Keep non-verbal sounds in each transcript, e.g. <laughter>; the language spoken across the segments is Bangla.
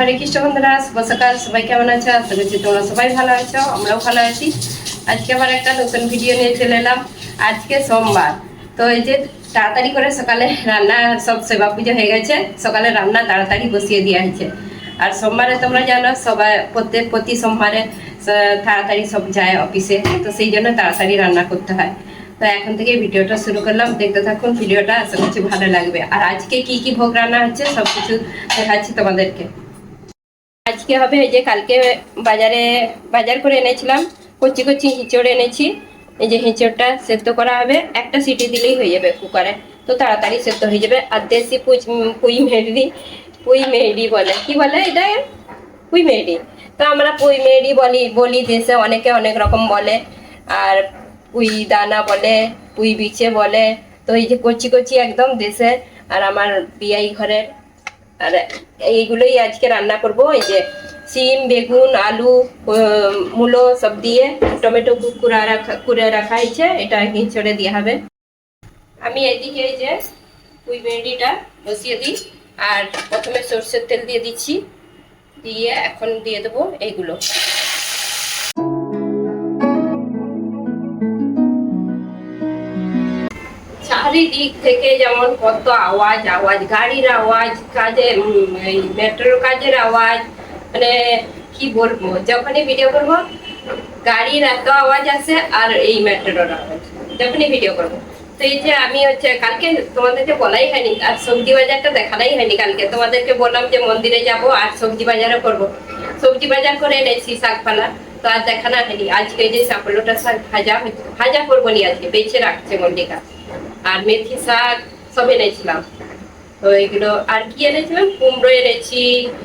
হরে কৃষ্ণ বন্ধুরা শুভ সবাই কেমন আছো? আশা করছি তোমরা সবাই ভালো আছো, আমরাও ভালো আছি। আজকে আবার একটা নতুন ভিডিও নিয়ে চলে এলাম। আজকে সোমবার। তো এই যে তাড়াতাড়ি করে সকালে রান্না, সব সেবা পুজো হয়ে গেছে। সকালে রান্না তাড়াতাড়ি বসিয়ে দেওয়া হয়েছে। আর সোমবারে তোমরা জানো, সবাই প্রত্যেক, প্রতি সোমবারে তাড়াতাড়ি সব যায় অফিসে তো সেই জন্য তাড়াতাড়ি রান্না করতে হয়। তো এখন থেকে ভিডিওটা শুরু করলাম। দেখতে থাকুন, ভিডিওটা আশা করছি ভালো লাগবে। আর আজকে কি কি ভোগ রান্না হচ্ছে সব কিছু দেখাচ্ছি তোমাদেরকে। আজকে হবে এই যে কালকে বাজারে, বাজার করে এনেছিলাম, কচি কচি হিঁচড় এনেছি। এই যে হিঁচড়টা সেদ্ধ করা হবে, একটা সিটি দিলেই হয়ে যাবে কুকারে। তো তাড়াতাড়ি সেদ্ধ হয়ে যাবে। আর দেশি পুঁই পুঁই মেহরি পুঁই মেহরি বলে। কি বলে এটা? পুঁই মেহরি তো আমরা পুঁই মেহরি বলি বলি দেশে অনেকে অনেক রকম বলে। আর পুঁই দানা বলে, পুঁই বিছে বলে। তো এই যে কচি কচি একদম দেশে। আর আমার বিয়াই ঘরের আর এইগুলোই আজকে রান্না করব। এই যে সিম, বেগুন, আলু মূলো সব দিয়ে টমেটো কুকুরা রাখা কুড়ে রাখা হয়েছে। এটা হিঁচড়ে দেওয়া হবে। আমি এদিকে এই যে কুই ভেন্ডিটা বসিয়ে দিই। আর প্রথমে সর্ষের তেল দিয়ে দিচ্ছি। দিয়ে এখন দিয়ে দেবো এইগুলো। চারিদিক থেকে যেমন কত আওয়াজ আওয়াজ, গাড়ির আওয়াজ কাজে মেট্রোর কাজের আওয়াজ মানে কি বলব, যখনই ভিডিও করব, গাড়ির এত আওয়াজ আসে আর এই মেট্রোর আওয়াজ, যখনই ভিডিও করব। তো এই যে আমি হচ্ছে কালকে তোমাদেরকে বলাই হয়নি, আর সবজি বাজারটা দেখালাই হয়নি কালকে, তোমাদেরকে বললাম যে মন্দিরে যাব আর সবজি বাজারও করব। সবজি বাজার করে এনেছি শাকপালা, তো আর দেখানো হয়নি। আজকে যে সাপলোটা শাক ভাজা ভাজা করব নি আজকে, বেছে রাখছে মন্ডিকা আর মেথি শাক সব এনেছিলাম। তো এগুলো আর কি এনেছিলাম? কুমড়ো এনেছি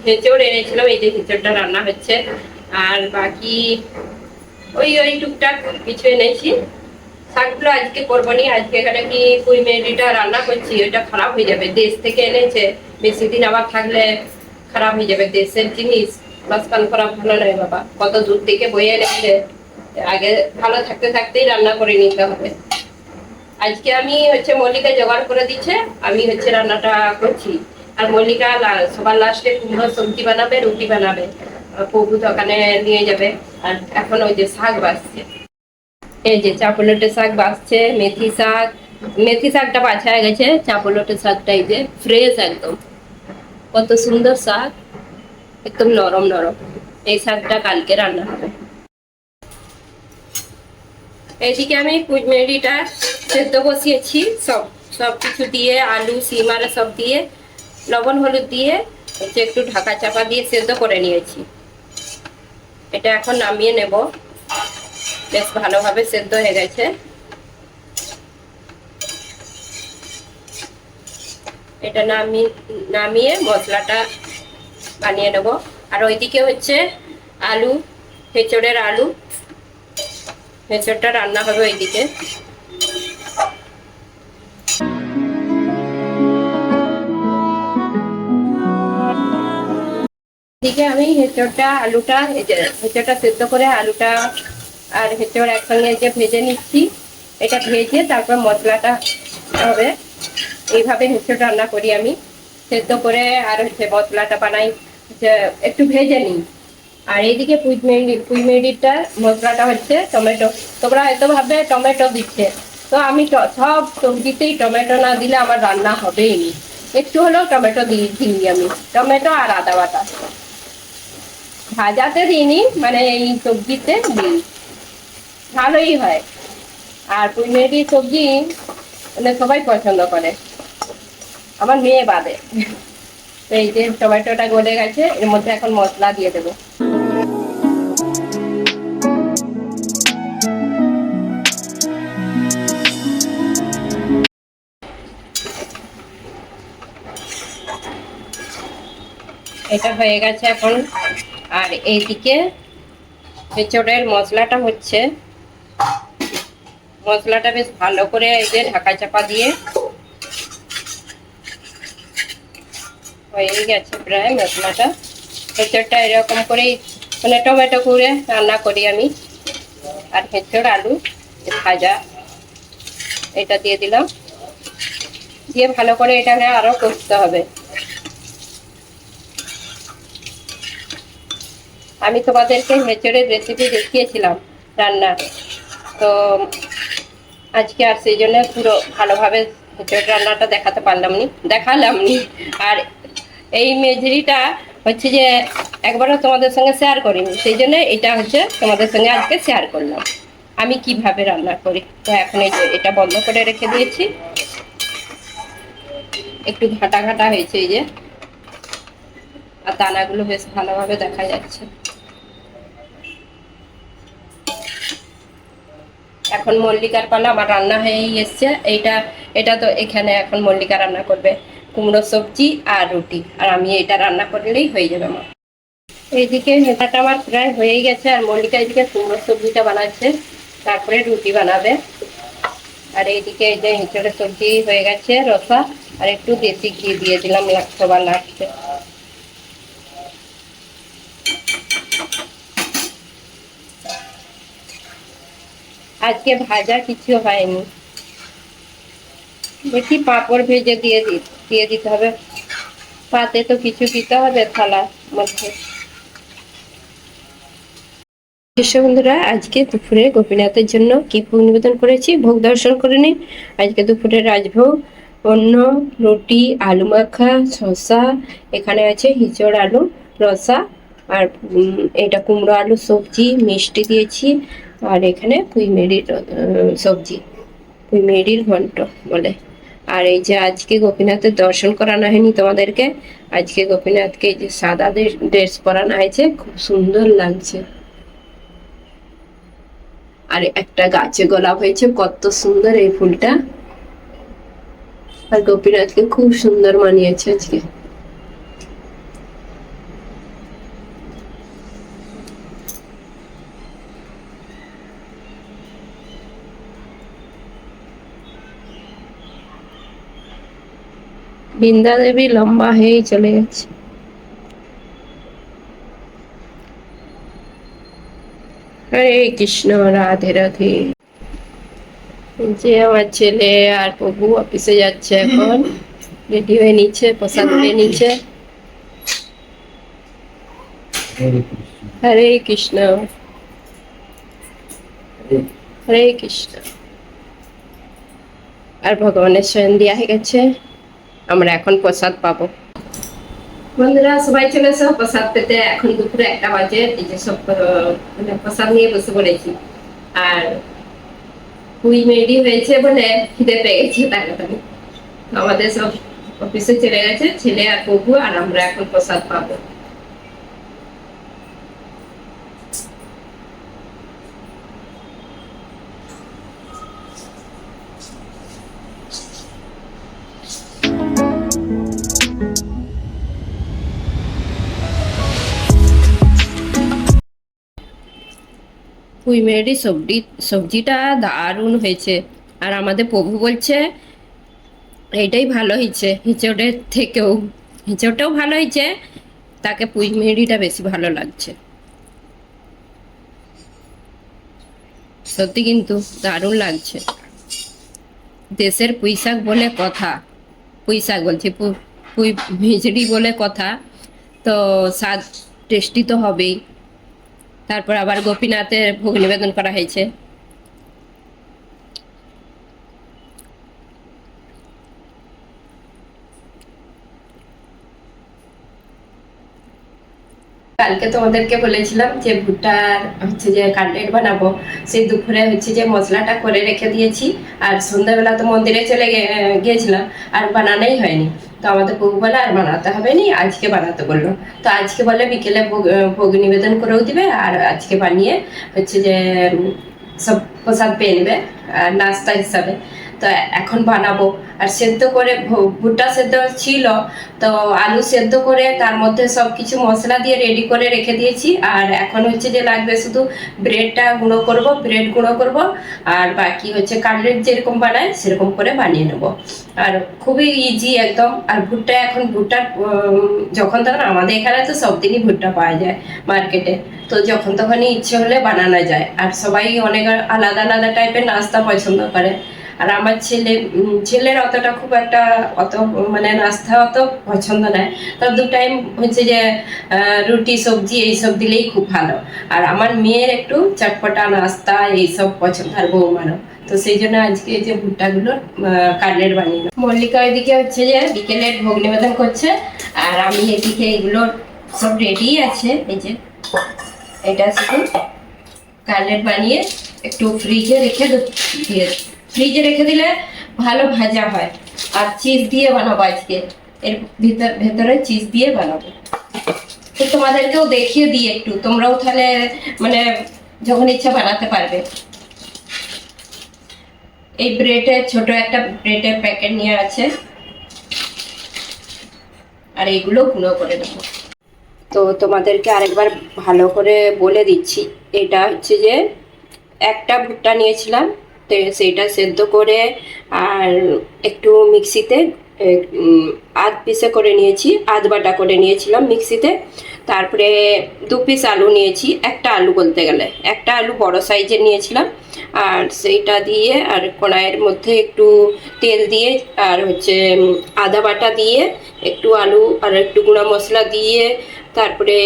হেঁচড় এনেছিলাম, এই যে হেঁচড়টা রান্না হচ্ছে। আর বাকি ওই ওই টুকটাক কিছু এনেছি। শাকগুলো আজকে করব নি আজকে এখানে কি কুই মেডিটা রান্না করছি, ওইটা খারাপ হয়ে যাবে। দেশ থেকে এনেছে, বেশি দিন আবার থাকলে খারাপ হয়ে যাবে, দেশের জিনিস। মাঝখান করা ভালো নয় বাবা। কত দূর থেকে বয়ে এনেছে। আগে ভালো থাকতে থাকতেই রান্না করে নিতে হবে। আজকে আমি হচ্ছে মল্লিকা জোগাড় করে দিচ্ছে, আমি হচ্ছে রান্নাটা করছি। আর মল্লিকা সবার লাস্টে কুমড়ো সবজি বানাবে, রুটি বানাবে। প্রভু দোকানে নিয়ে যাবে। আর এখন ওই যে শাক বাসছে এই যে চাপলটে শাক বাসছে মেথি শাক। মেথি শাকটা বাছা গেছে চাপলটে শাকটা এই যে ফ্রেশ একদম। কত সুন্দর শাক, একদম নরম নরম। এই শাকটা কালকে রান্না হবে। এইদিকে আমি কুচমেরিটা সেদ্ধ বসিয়েছি, সব সব কিছু দিয়ে, আলু, সিম আর সব দিয়ে, লবণ হলুদ দিয়ে, হচ্ছে একটু ঢাকা চাপা দিয়ে সেদ্ধ করে নিয়েছি। এটা এখন নামিয়ে নেব। বেশ ভালোভাবে সেদ্ধ হয়ে গেছে। এটা নামিয়ে নামিয়ে মশলাটা বানিয়ে নেব। আর ওইদিকে হচ্ছে আলু, হেঁচড়ের আলু। এঁচড়টা রান্না হবে ওইদিকে। এদিকে আমি হেঁচড়টা আলুটা হেঁচড়টা সেদ্ধ করে আলুটা আর হেঁচড় একসঙ্গে যে ভেজে নিচ্ছি, এটা ভেজে তারপর মশলাটা হবে। এইভাবে হেঁচড় রান্না করি আমি। সেদ্ধ করে আর হচ্ছে মশলাটা বানাই একটু ভেজে নিই। আর এইদিকে পুঁইমেরি পুঁইমেরিটা মশলাটা হচ্ছে টমেটো। তোমরা হয়তো ভাববে টমেটো দিচ্ছে। তো আমি সব সবজিতেই টমেটো না দিলে আমার রান্না হবেই নি। একটু হলেও টমেটো দিয়ে, দিই আমি। টমেটো আর আদা বাটা। ভাজাতে দিইনি মানে এই সবজিতে দিই ভালোই হয়। আর পুঁইমেরি সবজি মানে সবাই পছন্দ করে। আমার মেয়ে বাদে। তো এই যে টমেটোটা গলে গেছে, এর মধ্যে এখন মশলা দিয়ে দেবো। এটা হয়ে গেছে এখন। আর এইদিকে এঁচড়ের মশলাটা হচ্ছে। মশলাটা বেশ ভালো করে এই যে ঢাকা চাপা দিয়ে হয়ে গেছে প্রায় মশলাটা। হেঁচড়টা এরকম করেই মানে টমেটো করে রান্না করি আমি। আর হেঁচড় আলু ভাজা, এটা দিয়ে দিলাম। দিয়ে ভালো করে এটাকে আরও করতে হবে। আমি তোমাদেরকে হেঁচড়ের রেসিপি দেখিয়েছিলাম রান্না। তো আজকে আর সেই জন্য পুরো ভালোভাবে হেঁচড় রান্নাটা দেখাতে পারলাম নি, দেখালাম নি। আর এই মেঝরিটা হচ্ছে যে একবারও তোমাদের সঙ্গে শেয়ার করিনি, সেই জন্য এটা হচ্ছে তোমাদের সঙ্গে আজকে শেয়ার করলাম। আমি কীভাবে রান্না করি? তো এখন এই যে এটা বন্ধ করে রেখে দিয়েছি। একটু ঘাটা ঘাটা হয়েছে এই যে। আর দানাগুলো বেশ ভালোভাবে দেখা যাচ্ছে। এখন মল্লিকার পালা আমার রান্না হয়েই এসছে। এইটা, এটা তো এখানে এখন মল্লিকা রান্না করবে। কুমড়ো সবজি আর রুটি। আর আমি এটা রান্না করলেই হয়ে যাবে আমার। এইদিকে হেঁটাটা আমার প্রায় হয়েই গেছে। আর মল্লিকা এইদিকে কুমড়ো সবজিটা বানাচ্ছে। তারপরে রুটি বানাবে। আর এইদিকে এই যে হেঁচড়ের সবজি হয়ে গেছে, রসা। আর একটু দেশি ঘি দিয়ে দিলাম সবার লাগছে আজকে ভাজা কিছু হয়নি। দেখি পাঁপড় ভেজে দিয়ে দিয়ে দিতে হবে। পাতে তো কিছু দিতে হবে থালার মধ্যে। শিষ্য বন্ধুরা, আজকে দুপুরে গোপীনাথের জন্য কি ভোগ নিবেদন করেছি ভোগ দর্শন করে নিন। আজকে দুপুরে রাজভোগ অন্য রুটি, আলু মাখা, শসা, এখানে আছে হিচড় আলু, রসা, আর এটা কুমড়ো আলু, সবজি, মিষ্টি দিয়েছি। আর এখানে পুঁইমেরির সবজি পুঁইমেরির ঘন্ট বলে। আর এই যে আজকে গোপীনাথের দর্শন করানো হয়নি তোমাদেরকে, আজকে গোপীনাথকে যে সাদা ড্রেস পরানো হয়েছে, খুব সুন্দর লাগছে। আর একটা গাছে গোলাপ হয়েছে, কত সুন্দর এই ফুলটা। আর গোপীনাথকে খুব সুন্দর মানিয়েছে আজকে। বৃন্দা দেবী লম্বা হয়েই চলে গেছে। হরে কৃষ্ণ, রাধে রাধে। যে আমার ছেলে আর প্রভু অফিসে যাচ্ছে এখন, রেডি হয়ে নিচ্ছে, প্রসাদ হয়ে নিচ্ছে। হরে কৃষ্ণ। হরে কৃষ্ণ। আর ভগবানের স্বয়ং হয়ে গেছে। আমরা এখন প্রসাদ পাবো। বন্ধুরা, সবাই চলে এসো, প্রসাদ পেতে। এখন দুপুরে একটা বাজে, এই যে সব মানে প্রসাদ নিয়ে বসে পড়েছি। আর কুই মেডি হয়েছে বলে খিদে পেয়ে গেছে, তাড়াতাড়ি। আমাদের সব অফিসে চলে গেছে, ছেলে আর প্রভু আর আমরা এখন প্রসাদ পাবো। মেরি সবজি, সবজিটা দারুণ হয়েছে। আর আমাদের প্রভু বলছে, এইটাই ভালো হয়েছে। হিঁচড়ের থেকেও, হিঁচড়টাও ভালো হয়েছে। তাকে পুঁই বেশি ভালো লাগছে। সত্যি কিন্তু দারুণ লাগছে। দেশের পুঁই শাক বলে কথা। পুঁই শাক বলছি পুঁই ভিজড়ি বলে কথা। তো স্বাদ টেস্টি তো হবেই। তারপর আবার গোপীনাথের ভোগ নিবেদন করা হয়েছে। কালকে তোমাদেরকে বলেছিলাম যে ভুট্টার হচ্ছে যে কাটলেট বানাবো, সেই দুপুরে হচ্ছে যে মশলাটা করে রেখে দিয়েছি। আর সন্ধ্যাবেলা তো মন্দিরে চলে গিয়েছিলাম, আর বানানোই হয়নি। তো আমাদের ভোগ বলে, আর বানাতে হবে নি, আজকে বানাতে বলল। তো আজকে বলে বিকেলে ভোগ ভোগ নিবেদন করেও দিবে, আর আজকে বানিয়ে হচ্ছে যে সব প্রসাদ পেয়ে নেবে, আর নাস্তা হিসাবে। তো এখন বানাবো। আর সেদ্ধ করে ভুট্টা সেদ্ধ ছিল, তো আলু সেদ্ধ করে তার মধ্যে সব কিছু মশলা দিয়ে রেডি করে রেখে দিয়েছি। আর এখন হচ্ছে যে লাগবে শুধু ব্রেডটা গুঁড়ো করব ব্রেড গুঁড়ো করব। আর বাকি হচ্ছে কাটলেট যেরকম বানায় সেরকম করে বানিয়ে নেব। আর খুবই ইজি একদম। আর ভুট্টা এখন ভুট্টার যখন তখন আমাদের এখানে তো সব দিনই ভুট্টা পাওয়া যায় মার্কেটে। তো যখন তখনই ইচ্ছে হলে বানানো যায়। আর সবাই অনেক আলাদা আলাদা টাইপের নাস্তা পছন্দ করে। আর আমার ছেলে ছেলের অতটা খুব একটা অত মানে নাস্তা অত পছন্দ নয়। তার দু টাইম হচ্ছে যে রুটি, সবজি এইসব দিলেই খুব ভালো। আর আমার মেয়ের একটু চটপটা, নাস্তা এইসব পছন্দ আর বৌমারও। তো সেই জন্য আজকে যে ভুট্টাগুলো কাটলেট বানিয়ে। মল্লিকা ওইদিকে হচ্ছে যে বিকেলে ভোগ নিবেদন করছে। আর আমি এদিকে এগুলো সব রেডি আছে। এই যে, এটা শুধু কাটলেট বানিয়ে একটু ফ্রিজে রেখে দিয়ে ফ্রিজে রেখে দিলে ভালো ভাজা হয়। আর চিজ দিয়ে বানাবো আজকে। এর ভিতর, ভেতরে চিজ দিয়ে বানাবো। তো তোমাদেরকেও দেখিয়ে দিই একটু। তোমরাও তাহলে মানে যখন ইচ্ছা বানাতে পারবে। এই ব্রেডের ছোট একটা ব্রেডের প্যাকেট নিয়ে আছে। আর এইগুলো গুঁড়ো করে নেব। তো তোমাদেরকে আরেকবার ভালো করে বলে দিচ্ছি। এটা হচ্ছে যে, একটা ভুট্টা নিয়েছিলাম। সেইটা সেদ্ধ করে আর একটু মিক্সিতে আধ পিসে করে নিয়েছি, আধ বাটা করে নিয়েছিলাম মিক্সিতে। তারপরে দু পিস আলু নিয়েছি, একটা আলু বলতে গেলে। একটা আলু বড় সাইজের নিয়েছিলাম, আর সেইটা দিয়ে আর কড়াইয়ের মধ্যে একটু তেল দিয়ে আর হচ্ছে আদা বাটা দিয়ে একটু আলু আর একটু গুঁড়া মশলা দিয়ে, তারপরে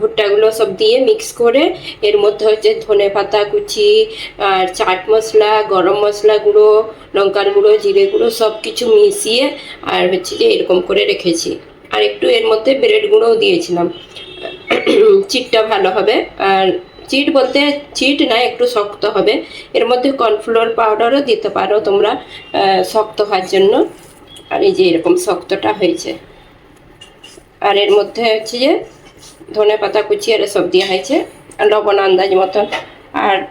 ভুট্টাগুলো সব দিয়ে মিক্স করে, এর মধ্যে হচ্ছে ধনে পাতা কুচি, আর চাট মশলা, গরম মশলা গুঁড়ো, লঙ্কার গুঁড়ো, জিরে গুঁড়ো সব কিছু মিশিয়ে আর হচ্ছে যে এরকম করে রেখেছি। আর একটু এর মধ্যে ব্রেড গুঁড়োও দিয়েছিলাম। <clears throat> চিটটা ভালো হবে। আর চিট বলতে চিট না, একটু শক্ত হবে। এর মধ্যে কর্নফ্লোর পাউডারও দিতে পারো তোমরা শক্ত হওয়ার জন্য। আর এই যে এরকম শক্তটা হয়েছে। আর এর মধ্যে হচ্ছে যে ধনে পাতা কুচি আর সব দেওয়া হয়েছে লবণ আন্দাজ মতন। আর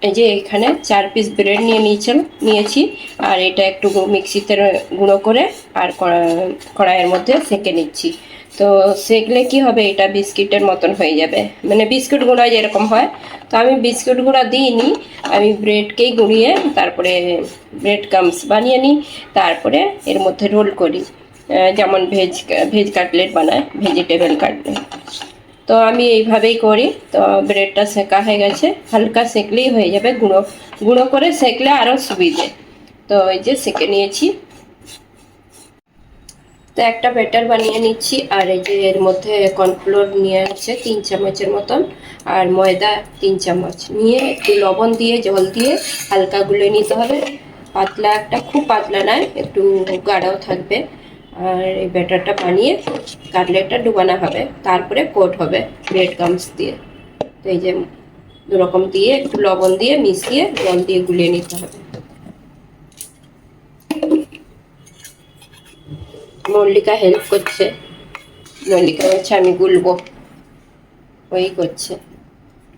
এই যে এখানে চার পিস ব্রেড নিয়ে নিয়েছিলাম নিয়েছি। আর এটা একটু মিক্সিতে গুঁড়ো করে আর কড়া- কড়াইয়ের মধ্যে সেঁকে নিচ্ছি। তো সেঁকলে কি হবে? এটা বিস্কিটের মতন হয়ে যাবে। মানে বিস্কুট গুঁড়া যেরকম হয়। তো আমি বিস্কুট গুঁড়া দিইনি। আমি ব্রেডকেই গুঁড়িয়ে তারপরে ব্রেড কামস বানিয়ে নিই। তারপরে এর মধ্যে রোল করি। যেমন ভেজ ভেজ কাটলেট বানায় ভেজিটেবল কাটলেট তো আমি এইভাবেই করি। তো ব্রেডটা সেকা হয়ে গেছে। হালকা সেকলেই হয়ে যাবে গুঁড়ো। গুঁড়ো করে সেকলে আরও সুবিধে। তো এই যে সেকে নিয়েছি। তো একটা ব্যাটার বানিয়ে নিচ্ছি। আর এই যে এর মধ্যে কর্নফ্লোর নিয়ে আছে তিন চামচের মতন। আর ময়দা তিন চামচ। নিয়ে একটু লবণ দিয়ে, জল দিয়ে হালকা গুলে নিতে হবে। পাতলা একটা, খুব পাতলা নয়, একটু গাঢ়ও থাকবে। আর এই ব্যাটারটা বানিয়ে কাটলেটটা ডুবানো হবে। তারপরে কোট হবে ব্রেড গামস দিয়ে। তো এই যে দুরকম দিয়ে একটু লবণ দিয়ে মিশিয়ে জল দিয়ে গুলিয়ে নিতে হবে। মল্লিকা হেল্প করছে। মল্লিকা বলছে, আমি গুলবো। ওই করছে।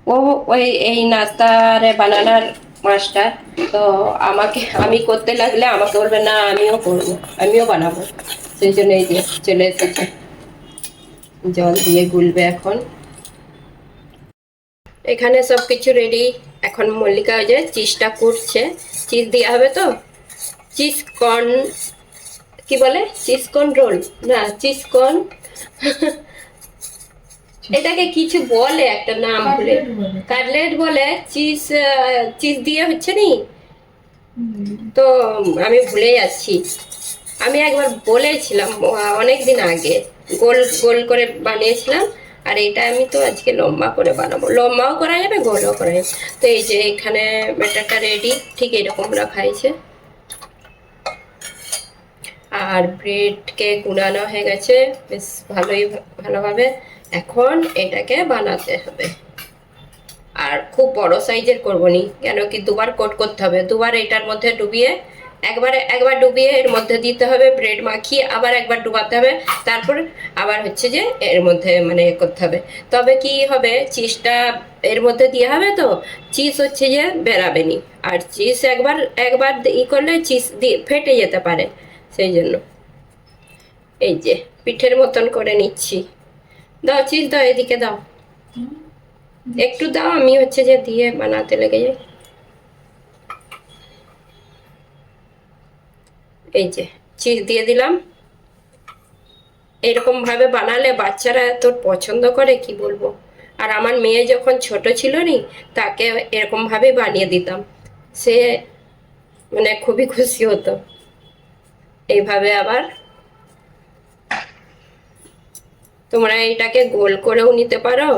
ও, ওই, এই নাস্তারে বানানোর মাস্টার, তো আমাকে, আমি করতে লাগলে আমাকে বলবে, না, আমিও করব, আমিও বানাবো। সেই জন্য এই যে চলে এসেছে। জল দিয়ে গুলবে এখন। এখানে সব কিছু রেডি এখন মল্লিকা ওই যে চিজটা করছে। চিজ দেওয়া হবে তো? চিজ কর্ন কি বলে? চিজ কর্ন রোল না চিজ কর্ন এটাকে কিছু বলে একটা নাম বলে। কাটলেট বলে চিজ চিজ দিয়ে হচ্ছে নি? তো আমি ভুলে যাচ্ছি। আমি একবার বলেছিলাম অনেক দিন আগে। গোল গোল করে বানিয়েছিলাম, আর এটা আমি তো আজকে লম্বা করে বানাবো। লম্বাও করা যাবে, গোলও করা যাবে। তো এই যে এখানে ব্যাটারটা রেডি ঠিক এরকম রাখা হয়েছে। আর ব্রেডকে গুঁড়ানো হয়ে গেছে, বেশ ভালোই, ভালোভাবে। এখন এটাকে বানাতে হবে। আর খুব বড় সাইজের করব নি, কেন কি দুবার কোট করতে হবে। দুবার এটার মধ্যে ডুবিয়ে একবারে একবার ডুবিয়ে এর মধ্যে দিতে হবে ব্রেড মাখিয়ে আবার একবার ডুবাতে হবে তারপর আবার হচ্ছে যে এর মধ্যে মানে করতে হবে। তবে কি হবে? চিজটা এর মধ্যে দিয়ে হবে তো? চিজ হচ্ছে যে বেরাবে নি আর চিজ একবার একবার ই করলে চিজ ফেটে যেতে পারে। সেই জন্য। এই যে পিঠের মতন করে নিচ্ছি। দাও চিজ দাও এদিকে দাও। একটু দাও আমি হচ্ছে যে দিয়ে বানাতে লেগে যাই। এই যে চিজ দিয়ে দিলাম। এরকম ভাবে বানালে বাচ্চারা এত পছন্দ করে, কি বলব? আর আমার মেয়ে যখন ছোট ছিল নি, তাকে এরকম ভাবে বানিয়ে দিতাম। সে মানে খুবই খুশি হতো। এইভাবে আবার তোমরা এটাকে গোল করেও নিতে পারো,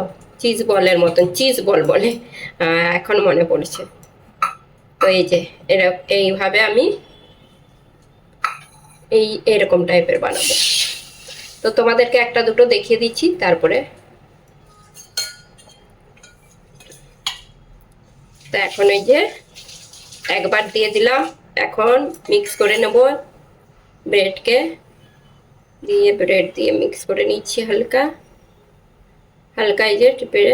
চিজ বলের মতন, চিজ বল বলে এখন মনে পড়ছে। তো এই যে, এরা, এইভাবে আমি এই এরকম টাইপের বানাবো। তো তোমাদেরকে একটা দুটো দেখিয়ে দিচ্ছি, তারপরে তো এখন এই যে একবার দিয়ে দিলাম, এখন মিক্স করে নেব ব্রেডকে দিয়ে ব্রেড দিয়ে মিক্স করে নিচ্ছি হালকা। হালকা এই যে টিপে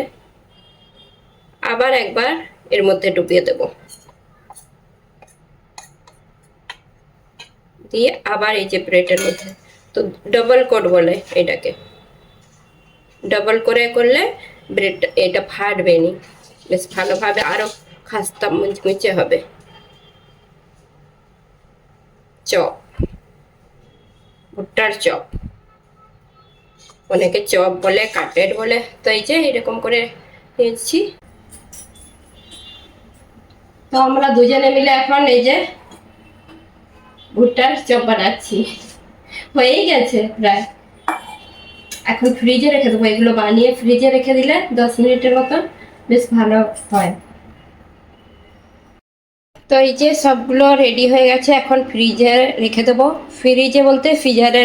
আবার একবার এর মধ্যে ডুবিয়ে দেব। দিয়ে আবার এই যে ব্রেডের মধ্যে। তো ডবল কোট বলে এটাকে। ডবল করে করলে ব্রেড এটা ফাটবে নি বেশ ভালোভাবে আরও খাস্তা মুচমুচে হবে। চপ। ভুট্টার চপ। অনেকে চপ বলে, কাটলেট বলে। তো এই যে এরকম করে নিয়েছি। তো আমরা দুজনে মিলে এখন এই যে ভুট্টার চপ বানাচ্ছি। হয়েই গেছে প্রায়। এখন ফ্রিজে রেখে দেবো। এগুলো বানিয়ে ফ্রিজে রেখে দিলে দশ মিনিটের মতন বেশ ভালো হয়। তো এই যে সবগুলো রেডি হয়ে গেছে, এখন ফ্রিজে রেখে দেবো। ফ্রিজে বলতে ফ্রিজারে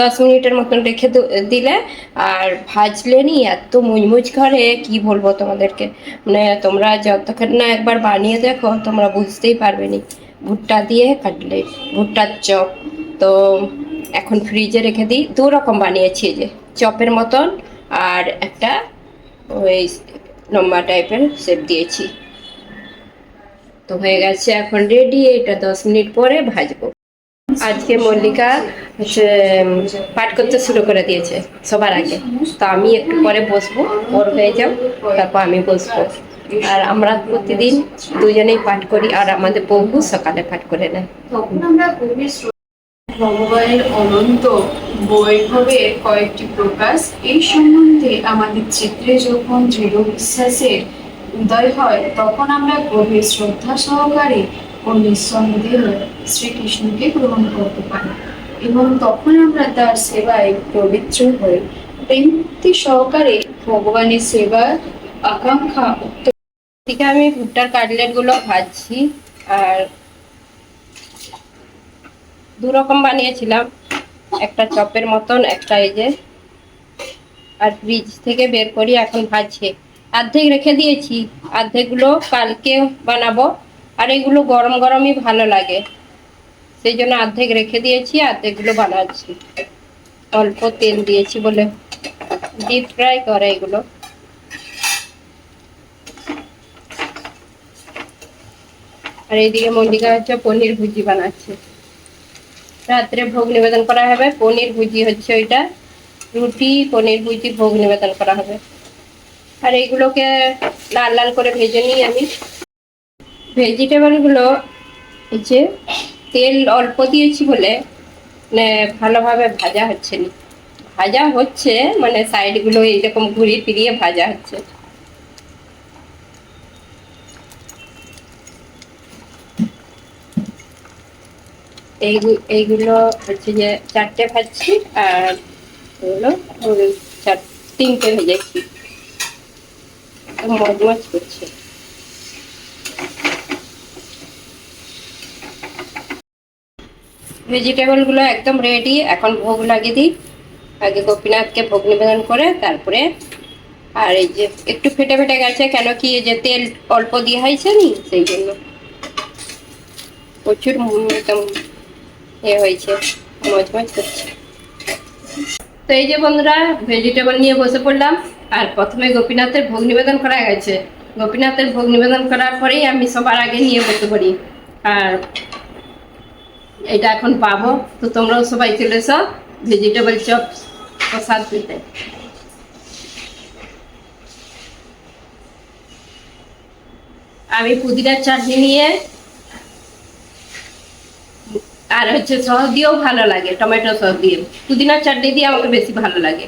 দশ মিনিটের মতন রেখে দিলে আর ভাজলে নি, এত মুচমুচ করে, কি বলব তোমাদেরকে? মানে তোমরা যতক্ষণ না একবার বানিয়ে দেখো, তোমরা বুঝতেই পারবে নি। ভুট্টা দিয়ে কাটলেট ভুট্টার চপ। তো এখন ফ্রিজে রেখে দিই। দু রকম বানিয়েছি যে, চপের মতন আর একটা ওই লম্বা টাইপের শেপ দিয়েছি। তো হয়ে গেছে এখন রেডি এটা দশ মিনিট পরে ভাজবো। আজকে মল্লিকা হচ্ছে পাঠ করতে শুরু করে দিয়েছে সবার আগে। তো আমি একটু পরে বসবো, ওর হয়ে যাও, তারপর আমি বসবো। আর আমরা প্রতিদিন দুজনেই পাঠ করি আর আমাদের বউ সকালে পাঠ করে নেয়। তখন আমরা অনন্ত বৈভবের কয়েকটি প্রকাশ, এই সম্বন্ধে আমাদের চিত্রে যখন দৃঢ় বিশ্বাসের উদয় হয়, তখন আমরা গভীর শ্রদ্ধা সহকারে ও নিঃসন্দেহ শ্রীকৃষ্ণকে গ্রহণ করতে পারি এবং তখন আমরা তার সেবায় পবিত্র হই। সহকারে ভগবানের সেবার আকাঙ্ক্ষা এদিকে আমি ভুট্টার কাটলেটগুলো ভাজছি আর দু রকম বানিয়েছিলাম। একটা চপের মতন, একটা এই যে আর ফ্রিজ থেকে বের করি, এখন ভাজছে। অর্ধেক রেখে দিয়েছি, অর্ধেকগুলো কালকে বানাবো। আর এগুলো গরম গরমই ভালো লাগে। সেই জন্য অর্ধেক রেখে দিয়েছি, অর্ধেকগুলো বানাচ্ছি। অল্প তেল দিয়েছি বলে। ডিপ ফ্রাই করে এগুলো। আর এইদিকে মল্লিকা হচ্ছে পনির ভুজি বানাচ্ছে। রাত্রে ভোগ নিবেদন করা হবে, পনির ভুজি হচ্ছে ওইটা। রুটি, পনির ভুজি, ভোগ নিবেদন করা হবে। আর এইগুলোকে লাল লাল করে ভেজে নিই আমি। ভেজিটেবলগুলো হচ্ছে তেল অল্প দিয়েছি বলে মানে ভালোভাবে ভাজা হচ্ছে না। ভাজা হচ্ছে মানে সাইডগুলো এইরকম ঘুরিয়ে ফিরিয়ে ভাজা হচ্ছে। এইগুলো এইগুলো হচ্ছে যে চারটে ভাজছি আর এগুলো চার, তিনটে ভেজেছি। মজমজ করছে। ভেজিটেবলগুলো একদম রেডি এখন ভোগ লাগিয়ে দিই। আগে গোপীনাথকে ভোগ নিবেদন করে তারপরে আর এই যে একটু ফেটে ফেটে গেছে, কেন কি এই যে তেল অল্প দিয়ে হয়েছে নি, সেই জন্য প্রচুর একদম এ হয়েছে। মজমজ করছে। তো এই যে বন্ধুরা ভেজিটেবল নিয়ে বসে পড়লাম। আর প্রথমে গোপীনাথের ভোগ নিবেদন করা গেছে গোপীনাথের ভোগ নিবেদন করার পরেই আমি সবার আগে নিয়ে বসে পড়ি। আর এটা এখন পাবো। তো তোমরাও সবাই চলে এসো ভেজিটেবল চপ প্রসাদ পেতে। আমি পুদিনার চাটনি নিয়ে আর হচ্ছে সস দিয়েও ভালো লাগে, টমেটো সস দিয়ে। পুদিনার চাটনি দিয়ে আমাকে বেশি ভালো লাগে।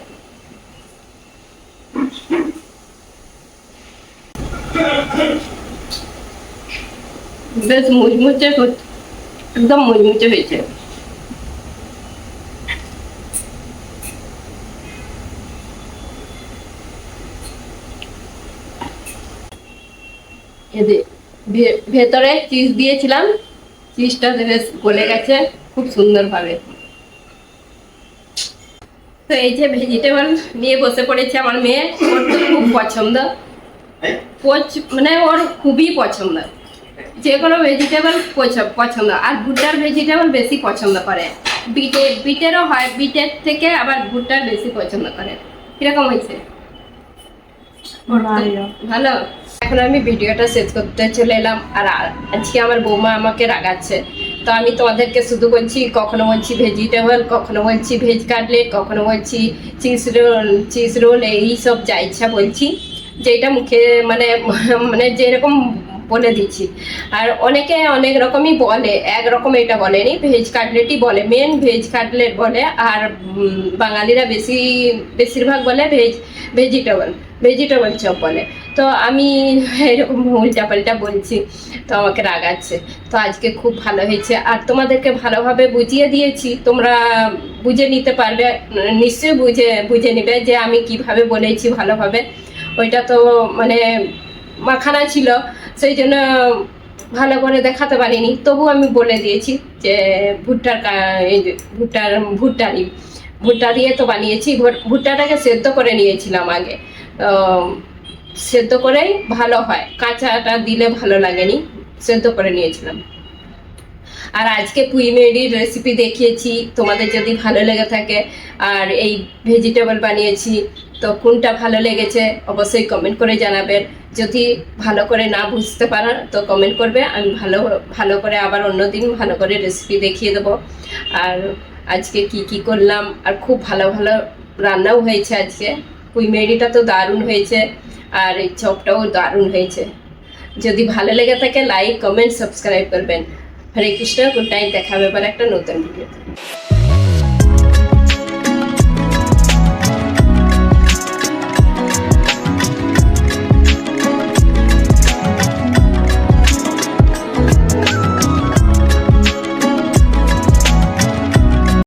বেশ মুচমুচে একদম মুচমুচে হয়েছে। ভেতরে চিজ দিয়েছিলাম। চিজটা বেশ গলে গেছে খুব সুন্দরভাবে। তো এই যে ভেজিটেবল নিয়ে বসে পড়েছে আমার মেয়ে ওর তো খুব পছন্দ। মানে ওর খুবই পছন্দ। যে কোনো ভেজিটেবল পছন্দ। আর ভুট্টার ভেজিটেবল বেশি পছন্দ করে। বিটে বিটেরও হয় বিটের থেকে আবার ভুট্টার বেশি পছন্দ করে। কীরকম হয়েছে? ভালো? এখন আমি ভিডিওটা শেষ করতে চলে এলাম আর আজকে আমার বৌমা আমাকে রাগাচ্ছে। তো আমি তোমাদেরকে শুধু বলছি, কখনো বলছি ভেজিটেবল কখনো বলছি ভেজ কাটলেট কখনো বলছি চিজ রোল চিজ রোল এই সব যা ইচ্ছা বলছি। যেটা মুখে মানে মানে যেরকম বলে দিচ্ছি। আর অনেকে অনেক রকমই বলে একরকম এটা বলেনি ভেজ কাটলেটই বলে। মেন ভেজ কাটলেট বলে, আর বাঙালিরা বেশি, বেশিরভাগ বলে ভেজ ভেজিটেবল ভেজিটেবল চপ বলে। তো আমি এরকম উল্টাপাল্টা বলছি, তো আমাকে রাগাচ্ছে। তো আজকে খুব ভালো হয়েছে। আর তোমাদেরকে ভালোভাবে বুঝিয়ে দিয়েছি। তোমরা বুঝে নিতে পারবে, নিশ্চয়ই বুঝে বুঝে নিবে যে আমি কীভাবে বলেছি ভালোভাবে। ওইটা তো মানে মাখানা ছিল, সেই জন্য ভালো করে দেখাতে পারিনি। তবু আমি বলে দিয়েছি যে ভুট্টার ভুট্টার ভুট্টারই ভুট্টা দিয়ে তো বানিয়েছি। ভুট্টাটাকে সেদ্ধ করে নিয়েছিলাম আগে। তো সেদ্ধ করেই ভালো হয়। কাঁচাটা দিলে ভালো লাগেনি, সেদ্ধ করে নিয়েছিলাম। আর আজকে পুঁই মেরির রেসিপি দেখিয়েছি, তোমাদের যদি ভালো লেগে থাকে, আর এই ভেজিটেবল বানিয়েছি, তো কোনটা ভালো লেগেছে অবশ্যই কমেন্ট করে জানাবেন যদি ভালো করে না বুঝতে পারেন তো কমেন্ট করবে, আমি ভালো ভালো করে আবার অন্যদিন ভালো করে রেসিপি দেখিয়ে দেবো। আর আজকে কি কি করলাম, আর খুব ভালো ভালো রান্নাও হয়েছে আজকে। পুঁই মেরিটা তো দারুণ হয়েছে। আর এই চপটাও দারুণ হয়েছে। যদি ভালো লেগে থাকে লাইক কমেন্ট সাবস্ক্রাইব করবেন। হরে কৃষ্ণ নাইট দেখা এবার একটা নতুন ভিডিও